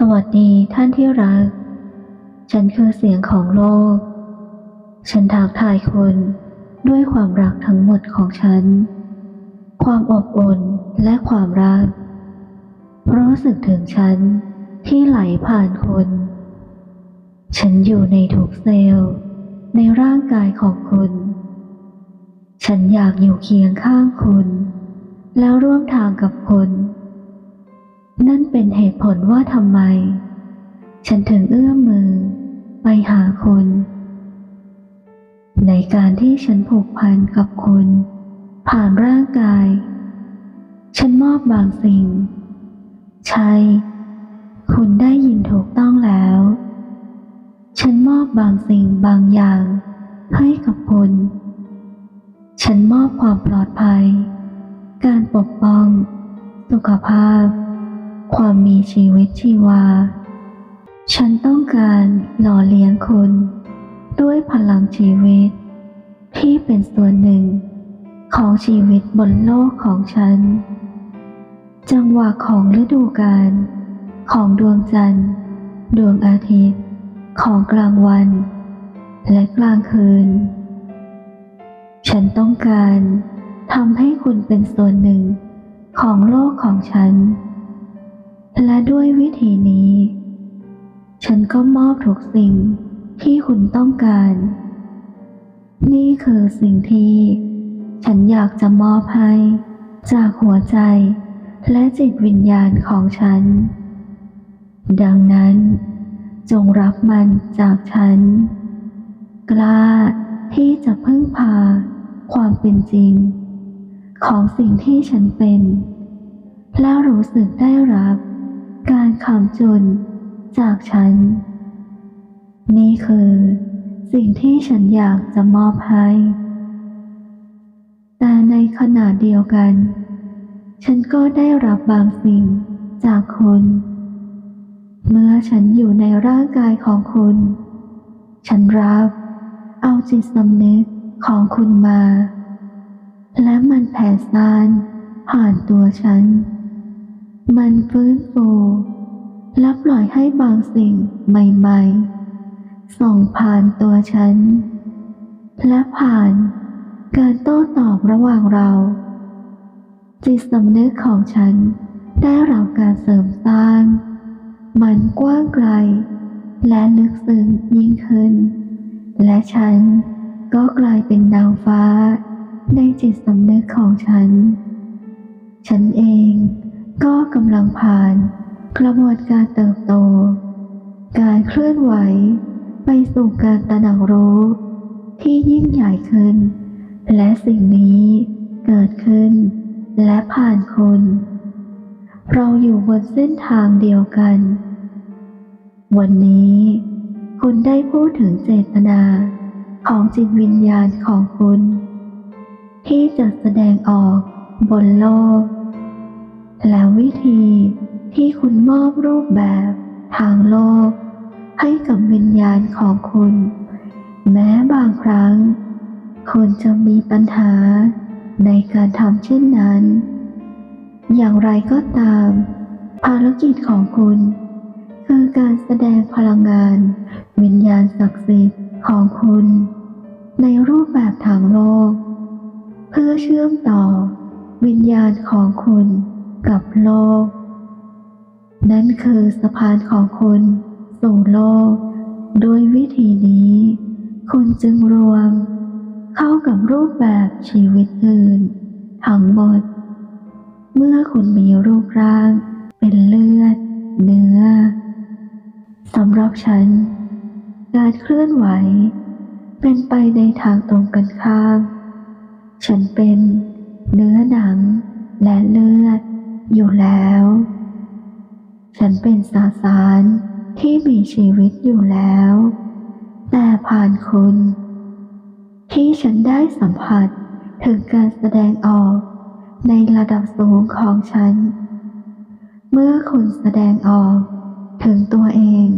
สวัสดีท่านที่รัก ฉันคือเสียงของโลก ฉันทักทายคุณด้วยความรักทั้งหมดของฉัน ความอบอุ่นและความรัก รู้สึกถึงฉันที่ไหลผ่านคุณ ฉันอยู่ในทุกเซลล์ ในร่างกายของคุณ ฉันอยากอยู่เคียงข้างคุณ แล้วร่วมทางกับคุณ นั่นเป็นเหตุผลว่าทำไม ฉันถึงเอื้อมมือ ไปหาคุณ ในการที่ฉันผูกพันกับคุณ ผ่านร่างกาย ฉันมอบบางสิ่ง ใช่ คุณได้ยินถูกต้องแล้ว ฉันมอบบางสิ่งบางอย่างให้กับคุณ ฉันมอบความปลอดภัย การปกป้อง สุขภาพ ความมีชีวิตชีวา ฉันต้องการหล่อเลี้ยงคุณ ด้วยพลังชีวิต ที่เป็นส่วนหนึ่ง ของชีวิตบนโลกของฉัน จังหวะของฤดูกาลของดวงจันทร์ ดวงอาทิตย์ ของกลางวัน และกลางคืน ฉันต้องการทำให้คุณเป็นส่วนหนึ่งของโลกของฉัน และด้วยวิธีนี้ ฉันก็มอบทุกสิ่งที่คุณต้องการ นี่คือสิ่งที่ ฉันอยากจะมอบให้ จากหัวใจและจิตวิญญาณของฉัน ดังนั้น จงรับมันจากฉัน กล้าที่จะพึ่งพาความเป็นจริง ของสิ่งที่ฉันเป็น แล้วรู้สึกได้รับ การคำจุนจากฉัน นี่คือ สิ่งที่ฉันอยากจะมอบให้ แต่ในขณะเดียวกัน ฉันก็ได้รับบางสิ่งจากคุณ เมื่อฉันอยู่ในร่างกายของคุณ ฉันรับ เอาจิตสำนึกของคุณมา และมันแผ่ซ่านผ่านตัวฉัน มันฟื้นฟูและปล่อยให้บางสิ่งใหม่ๆ ส่งผ่านตัวฉัน และผ่านการโต้ตอบระหว่างเรา จิตสำนึกของฉันได้รับการเสริมสร้าง มันกว้างไกล และลึกซึ้งยิ่งขึ้น และฉันก็กลายเป็นดาวฟ้า ในจิตสำนึกของฉัน ฉันเอง ก็กำลังผ่านกระบวนการเติบโต การเคลื่อนไหวไปสู่การตระหนักรู้ที่ยิ่งใหญ่ขึ้น และสิ่งนี้เกิดขึ้น และผ่านคุณ เราอยู่บนเส้นทางเดียวกัน วันนี้ คุณได้พูดถึงเจตนาของจิตวิญญาณของคุณ ที่จะแสดงออกบนโลก และวิธีที่คุณมอบรูปแบบทางโลก ให้กับวิญญาณของคุณ แม้บางครั้ง คุณจะมีปัญหาในการทำเช่นนั้น อย่างไรก็ตาม ภารกิจของคุณ คือการแสดงพลังงาน วิญญาณศักดิ์สิทธิ์ของคุณ ในรูปแบบทางโลก เพื่อเชื่อมต่อวิญญาณของคุณ กับโลก นั่นคือสะพานของคุณสู่โลกโดยวิธีนี้ คุณจึงรวม เข้ากับรูปแบบชีวิตอื่น ทั้งหมด เมื่อคุณมีรูปร่าง เป็นเลือด เนื้อสำหรับฉัน การเคลื่อนไหว เป็นไปในทางตรงกันข้าม ฉันเป็นเนื้อหนังและเลือด อยู่แล้ว ฉันเป็นสาสารที่มีชีวิตอยู่แล้ว แต่ผ่านคุณ ที่ฉันได้สัมผัสถึงการแสดงออกในระดับสูงของฉัน เมื่อคุณแสดงออกถึงตัวเอง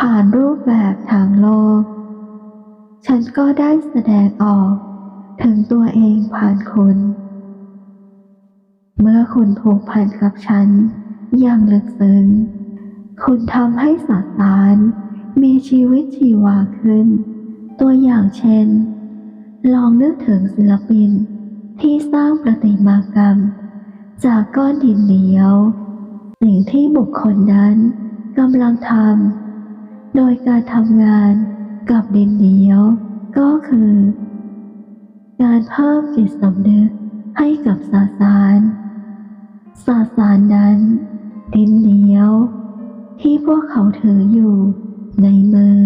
ผ่านรูปแบบทางโลก ฉันก็ได้แสดงออกถึงตัวเองผ่านคุณ เมื่อคุณผูกพันกับฉันอย่างลึกซึ้ง คุณทำให้สสารมีชีวิตชีวาขึ้น ตัวอย่างเช่น ลองนึกถึงศิลปินที่สร้างประติมากรรม จากก้อนดินเหนียว สิ่งที่บุคคลนั้นกำลังทำ โดยการทำงานกับดินเหนียวก็คือ การเพิ่มจิตสำนึกให้กับสสาร สสารนั้น ดินเหนียว ที่พวกเขาถืออยู่ในมือ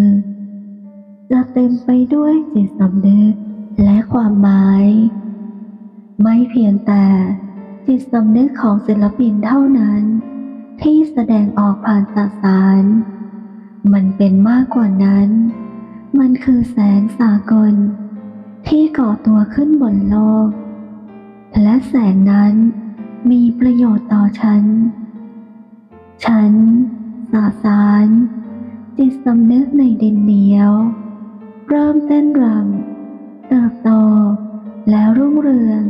จะเต็มไปด้วยจิตสำนึกและความหมาย ไม่เพียงแต่จิตสำนึกของศิลปินเท่านั้น ที่แสดงออกผ่านสสาร มันเป็นมากกว่านั้น มันคือแสงสากล ที่ก่อตัวขึ้นบนโลก และแสงนั้น มีประโยชน์ต่อฉัน ฉันสาสาร จิตสำนึกในเดินเหนียว เริ่มเต้นรำเติบโต แล้วรุ่งเรือง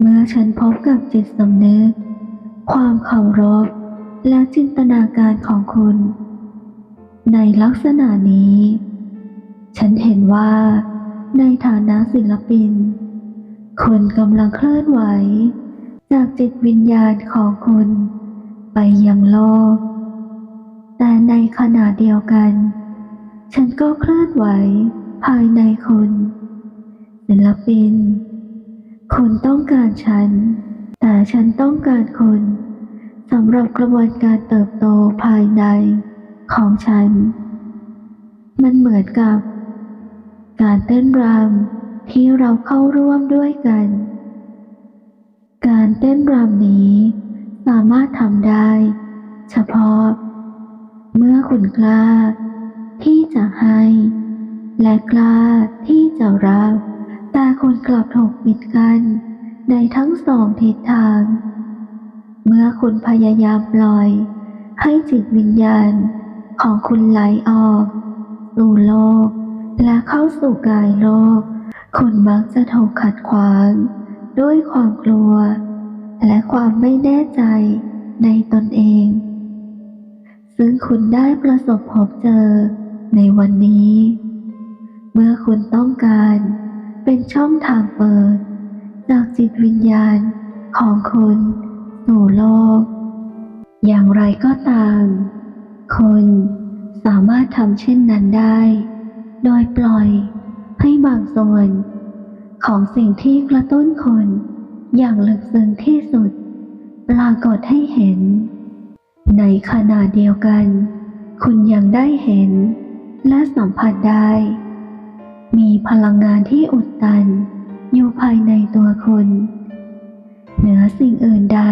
เมื่อฉันพบกับจิตสำนึก ความเคารพ และจินตนาการของคุณ ในลักษณะนี้ ฉันเห็นว่า ในฐานะศิลปิน คุณกำลังเคลื่อนไหว จากจิตวิญญาณของคุณ ไปยังโลก แต่ในขณะเดียวกัน ฉันก็เคลื่อนไหวภายในคุณศิลปิน คุณต้องการฉัน แต่ฉันต้องการคุณสำหรับกระบวนการเติบโตภายในของฉัน มันเหมือนกับ การเต้นรำที่เราเข้าร่วมด้วยกัน การเต้นรำนี้ สามารถทำได้ เฉพาะ เมื่อคุณกล้า ที่จะให้ และกล้าที่จะรับ แต่คุณกลับถูกปิดกั้นในทั้งสองทิศทาง เมื่อคุณพยายามปล่อย ให้จิตวิญญาณของคุณไหลออกสู่โลก และเข้าสู่กายโลก คุณมักจะถูกขัดขวาง ด้วยความกลัว และความไม่แน่ใจในตนเอง ซึ่งคุณได้ประสบพบเจอในวันนี้ เมื่อคุณต้องการเป็นช่องทางเปิด จากจิตวิญญาณของคุณสู่โลก อย่างไรก็ตามคุณสามารถทำเช่นนั้นได้ โดยปล่อยให้บางส่วน ของสิ่งที่กระตุ้นคน อย่างลึกซึ้งที่สุด ปรากฏให้เห็น ในขณะเดียวกัน คุณยังได้เห็น และสัมผัสได้ มีพลังงานที่อุดตัน อยู่ภายในตัวคุณ เหนือสิ่งอื่นใด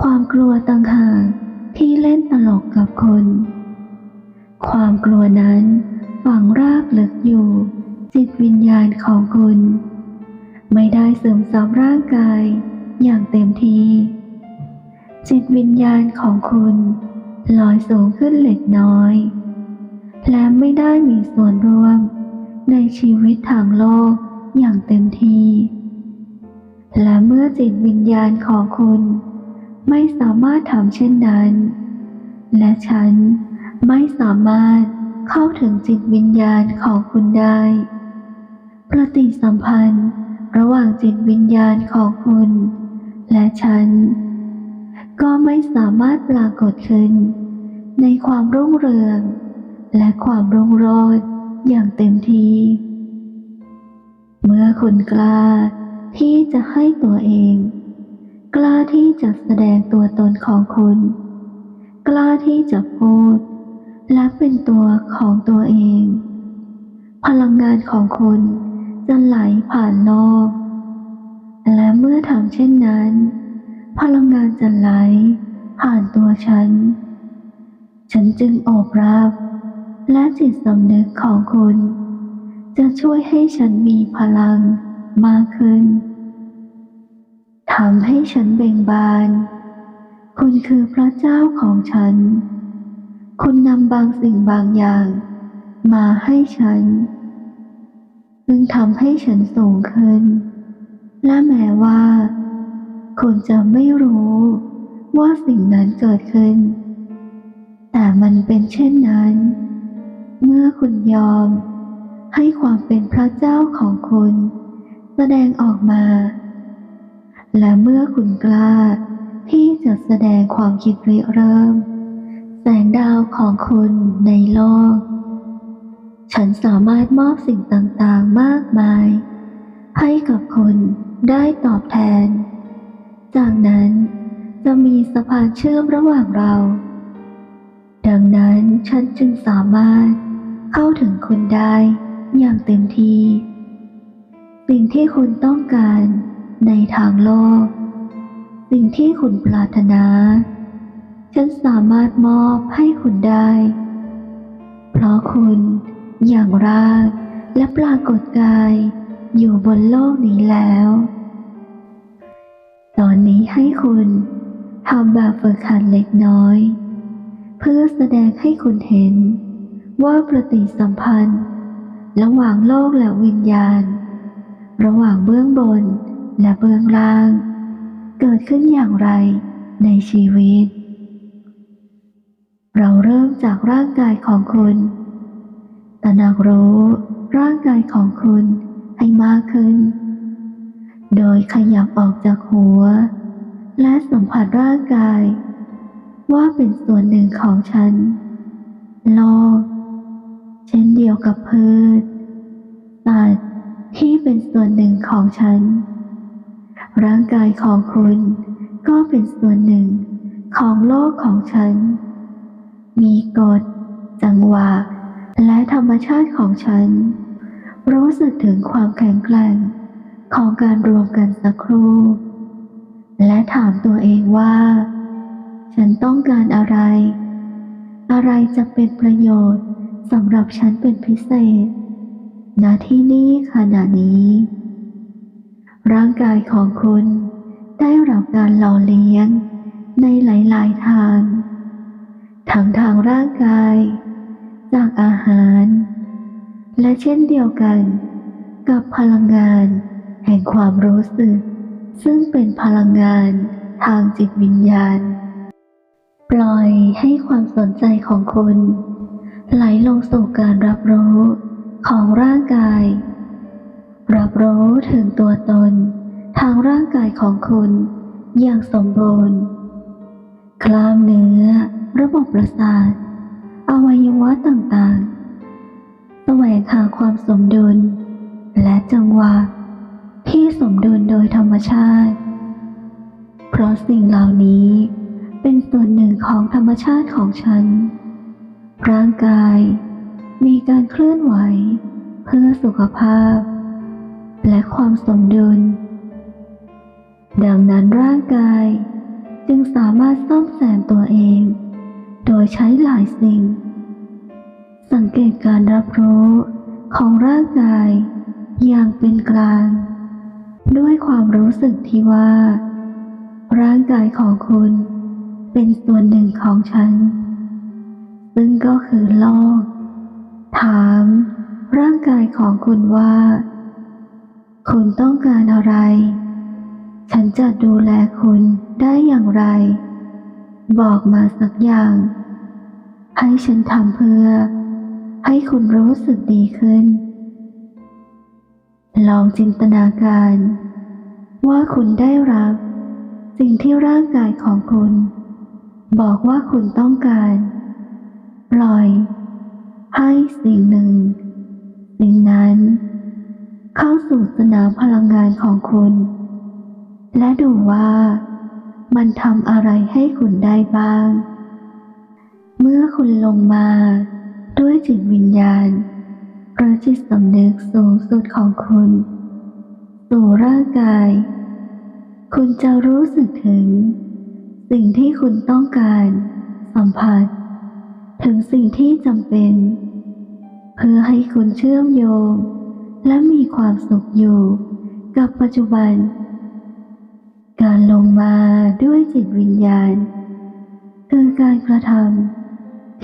ความกลัวต่างหากที่เล่นตลกกับคุณความกลัวนั้นฝังรากลึกอยู่ จิตวิญญาณของคุณ ไม่ได้เสริมสร้างร่างกายอย่างเต็มที่ จิตวิญญาณของคุณลอยสูงขึ้นเล็กน้อย และไม่ได้มีส่วนร่วมในชีวิตทางโลกอย่างเต็มที่ และเมื่อจิตวิญญาณของคุณ ไม่สามารถทำเช่นนั้น และฉันไม่สามารถเข้าถึงจิตวิญญาณของคุณได้ ปฏิสัมพันธ์ระหว่างจิตวิญญาณของคุณ และฉัน ก็ไม่สามารถปรากฏขึ้น ในความรุ่งเรือง และความรุ่งโรจน์อย่างเต็มที่ เมื่อคุณกล้าที่จะให้ตัวเอง กล้าที่จะแสดงตัวตนของคุณ กล้าที่จะพูด และเป็นตัวของตัวเอง พลังงานของคุณ จะไหลผ่านโลกและเมื่อทำเช่นนั้น พลังงานจะไหลผ่านตัวฉัน ฉันจึงโอบรับ และจิตสำนึกของคุณ จะช่วยให้ฉันมีพลังมากขึ้นทำให้ฉันเบ่งบาน คุณคือพระเจ้าของฉัน คุณนำบางสิ่งบางอย่างมาให้ฉัน ซึ่งทำให้ฉันสูงขึ้น และแม้ว่าคุณจะไม่รู้ว่าสิ่งนั้นเกิดขึ้นเป็นเช่นนั้น เมื่อคุณยอมให้ความเป็นพระเจ้าของคุณ แสดงออกมา และเมื่อคุณกล้าที่จะแสดงความคิดริเริ่ม แสงดาวของคุณในโลก ฉันสามารถมอบสิ่งต่างๆมากมาย ให้กับคุณได้ตอบแทน จากนั้นจะมีสะพานเชื่อมระหว่างเรา ดังนั้นฉันจึงสามารถเข้าถึงคุณได้อย่างเต็มที่ สิ่งที่คุณต้องการในทางโลก สิ่งที่คุณปรารถนา ฉันสามารถมอบให้คุณได้ เพราะคุณ อย่างรากและปรากฏกายอยู่บนโลกนี้แล้ว ตอนนี้ให้คุณทำแบบฝึกหัดเล็กน้อย เพื่อแสดงให้คุณเห็นว่าปฏิสัมพันธ์ ระหว่างโลกและวิญญาณ ระหว่างเบื้องบนและเบื้องล่าง เกิดขึ้นอย่างไรในชีวิต เราเริ่มจากร่างกายของคุณ ตระหนักรู้ร่างกายของคุณให้มากขึ้น โดยขยับออกจากหัว และสัมผัสร่างกาย ว่าเป็นส่วนหนึ่งของฉัน โลก เช่นเดียวกับพืชสัตว์ที่เป็นส่วนหนึ่งของฉัน ร่างกายของคุณก็เป็นส่วนหนึ่งของโลกของฉัน มีกฎ จังหวะ และธรรมชาติของฉัน รู้สึกถึงความแข็งแกร่งของการรวมกันสักครู่ และถามตัวเองว่า ฉันต้องการอะไร อะไรจะเป็นประโยชน์สำหรับฉันเป็นพิเศษณที่นี่ขณะนี้ ร่างกายของคุณได้รับการหล่อเลี้ยงในหลาย ๆ ทาง ทั้งทางร่างกาย จากอาหาร และเช่นเดียวกัน กับพลังงาน แห่งความรู้สึก ซึ่งเป็นพลังงานทางจิตวิญญาณ ปล่อยให้ความสนใจของคุณไหลลงสู่การรับรู้ของร่างกาย รับรู้ถึงตัวตนทางร่างกายของคุณอย่างสมบูรณ์ กล้ามเนื้อ ระบบประสาท อวัยวะต่างๆ แสวงหาความสมดุล และจังหวะที่สมดุลโดยธรรมชาติ เพราะสิ่งเหล่านี้เป็นส่วนหนึ่งของธรรมชาติของฉัน ร่างกายมีการเคลื่อนไหว เพื่อสุขภาพ และความสมดุล ดังนั้นร่างกายจึงสามารถซ่อมแซมตัวเอง ดยใช้หลายสิ่ง สังเกตการรับรู้ของร่างกายอย่างเป็นกลาง ด้วยความรู้สึกที่ว่า ร่างกายของคุณเป็นส่วนหนึ่งของฉัน ซึ่งก็คือโลก ถาม ร่างกายของคุณว่า คุณต้องการอะไร ฉันจะดูแลคุณได้อย่างไร บอกมาสักอย่าง ให้ฉันทำเพื่อ ให้คุณรู้สึกดีขึ้น ลองจินตนาการ ว่าคุณได้รับ สิ่งที่ร่างกายของคุณ บอกว่าคุณต้องการ ปล่อย ให้สิ่งหนึ่ง สิ่งนั้น เข้าสู่สนามพลังงานของคุณ และดูว่ามันทำอะไรให้คุณได้บ้าง เมื่อคุณลงมา ด้วยจิตวิญญาณ หรือจิตสำนึกสูงสุดของคุณ สู่ร่างกาย คุณจะรู้สึกถึง สิ่งที่คุณต้องการ สัมผัส ถึงสิ่งที่จำเป็น เพื่อให้คุณเชื่อมโยง และมีความสุขอยู่ กับปัจจุบัน การลงมาด้วยจิตวิญญาณคือการกระทำ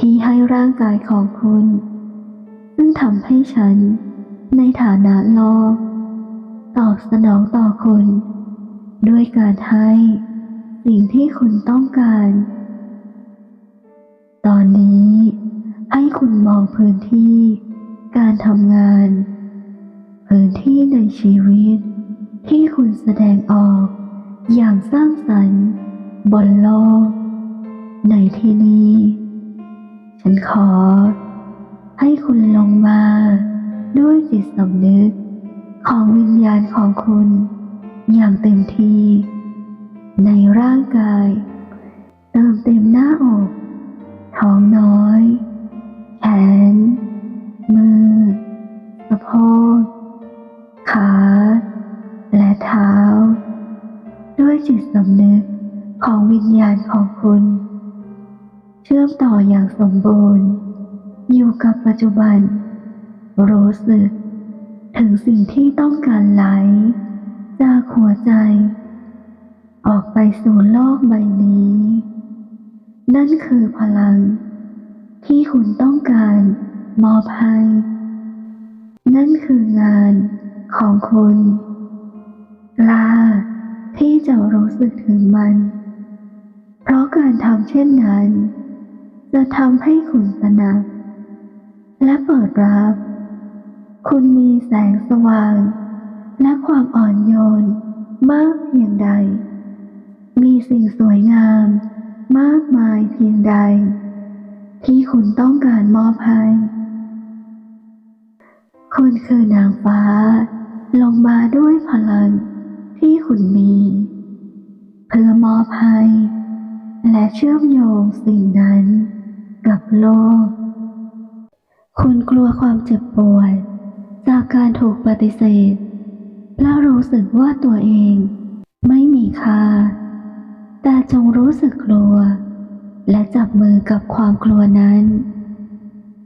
ที่ให้ร่างกายของคุณ ซึ่งทำให้ฉัน ในฐานะโลก ตอบสนองต่อคุณ ด้วยการให้สิ่งที่คุณต้องการ ตอนนี้ ให้คุณมองพื้นที่ การทำงาน พื้นที่ในชีวิต ที่คุณแสดงออก อย่างสร้างสรรค์ บนโลก ในที่นี้ ฉันขอ ให้คุณลงมา ด้วยจิตสำนึก ของวิญญาณของคุณ อย่างเต็มที่ ในร่างกาย เติมเต็มหน้าอกท้องน้อย แขน มือ สะโพก ขา และเท้า ด้วยจิตสำนึกของวิญญาณของคุณ ชื่อมต่ออย่างสมบูรณ์ อยู่กับปัจจุบัน รู้สึก ถึงสิ่งที่ต้องการไหล จากหัวใจ ออกไปสู่โลกใบนี้ นั่นคือพลัง ที่คุณต้องการมอบให้นั่นคืองานของคุณกล้าที่จะรู้สึกถึงมัน เพราะการทำเช่นนั้น จะทำให้คุณตระหนักและเปิดรับ คุณมีแสงสว่าง และความอ่อนโยนมากเพียงใด มีสิ่งสวยงาม มากมายเพียงใด ที่คุณต้องการมอบให้ คุณคือนางฟ้า ลงมาด้วยพลังที่คุณมี เพื่อมอบให้และเชื่อมโยงสิ่งนั้น กับโลก คุณกลัวความเจ็บปวดจากการถูกปฏิเสธ และรู้สึกว่าตัวเองไม่มีค่า แต่จงรู้สึกกลัว และจับมือกับความกลัวนั้น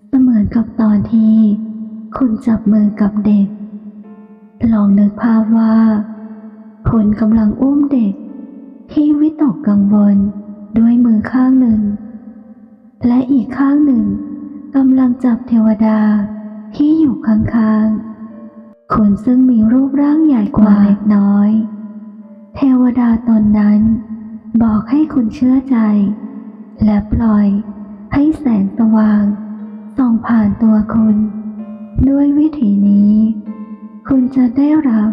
เสมือนกับตอนที่คุณจับมือกับเด็ก ลองนึกภาพว่า คุณกำลังอุ้มเด็กที่วิตกกังวลด้วยมือข้างหนึ่ง และอีกข้างหนึ่งกำลังจับเทวดาที่อยู่ข้างๆคุณซึ่งมีรูปร่างใหญ่กว่าเล็กน้อย เทวดาตนนั้น บอกให้คุณเชื่อใจ และปล่อยให้แสงสว่างส่องผ่านตัวคุณ ด้วยวิธีนี้ คุณจะได้รับ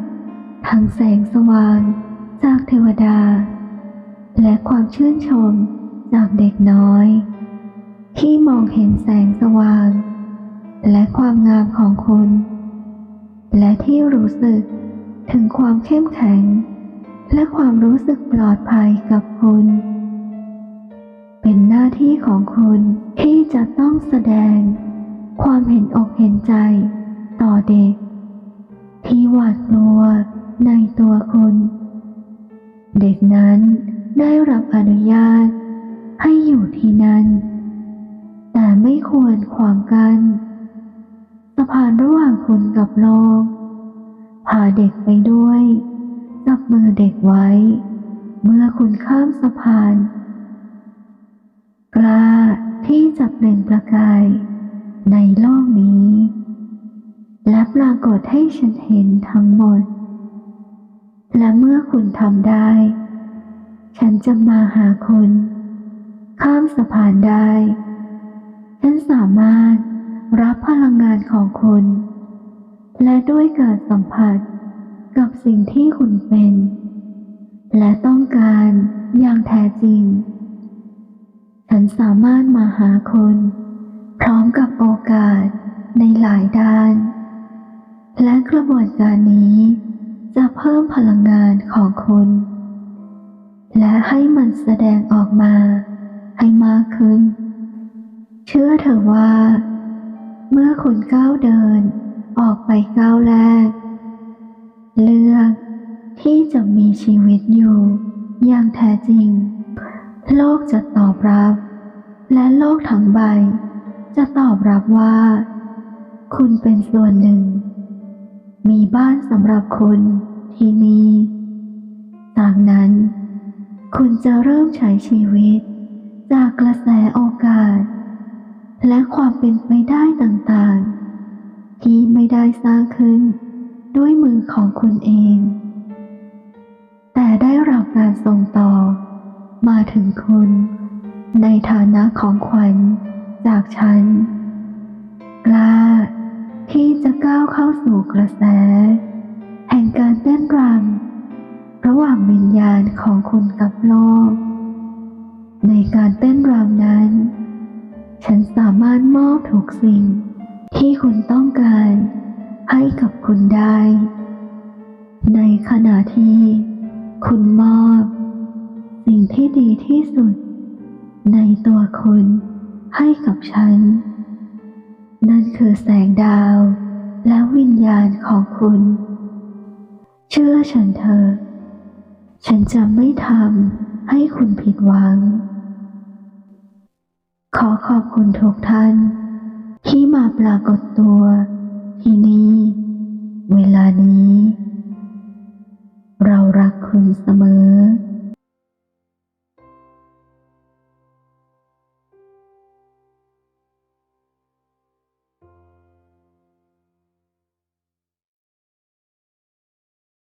ทั้งแสงสว่างจากเทวดา และความชื่นชมจากเด็กน้อย ที่มองเห็นแสงสว่าง และความงามของคุณ และที่รู้สึกถึงความเข้มแข็ง และความรู้สึกปลอดภัยกับคุณ เป็นหน้าที่ของคุณที่จะต้องแสดง ความเห็นอกเห็นใจ ต่อเด็ก ที่หวาดกลัวในตัวคุณ เด็กนั้นได้รับอนุญาตให้อยู่ที่นั่น แต่ไม่ควรขวางกัน สะพานระหว่างคุณกับโลก พาเด็กไปด้วย จับมือเด็กไว้ เมื่อคุณข้ามสะพาน กล้าที่จะเปล่งประกาย ในโลกนี้ และปรากฏให้ฉันเห็นทั้งหมด และเมื่อคุณทำได้ ฉันจะมาหาคุณ ข้ามสะพานได้ ฉันสามารถรับพลังงานของคุณ และด้วยการสัมผัสกับสิ่งที่คุณเป็น และต้องการอย่างแท้จริง ฉันสามารถมาหาคุณ พร้อมกับโอกาสในหลายด้าน และกระบวนการนี้จะเพิ่มพลังงานของคุณ และให้มันแสดงออกมาให้มากขึ้น เชื่อเถอะว่า เมื่อคุณก้าวเดินออกไปก้าวแรก เลือกที่จะมีชีวิตอยู่ อย่างแท้จริง โลกจะตอบรับ และโลกทั้งใบ จะตอบรับว่า คุณเป็นส่วนหนึ่ง มีบ้านสำหรับคุณที่นี่จากนั้น คุณจะเริ่มใช้ชีวิต จากกระแสโอกาส และความเป็นไปได้ต่างๆ ที่ไม่ได้สร้างขึ้นด้วยมือของคุณเอง แต่ได้รับการส่งต่อ มาถึงคุณ ในฐานะของขวัญจากฉัน กล้า ที่จะก้าวเข้าสู่กระแส แห่งการเต้นรำระหว่างวิญญาณของคุณกับโลก ในการเต้นรำนั้น ฉันสามารถมอบทุกสิ่ง ที่คุณต้องการ ให้กับคุณได้ ในขณะที่ คุณมอบ สิ่งที่ดีที่สุด ในตัวคุณให้กับฉัน นั่นคือแสงดาว และวิญญาณของคุณ เชื่อฉันเถอะฉันจะไม่ทำให้คุณผิดหวัง ขอขอบคุณทุกท่าน ที่มาปรากฏตัว ที่นี่ เวลานี้ เรารักคุณเสมอ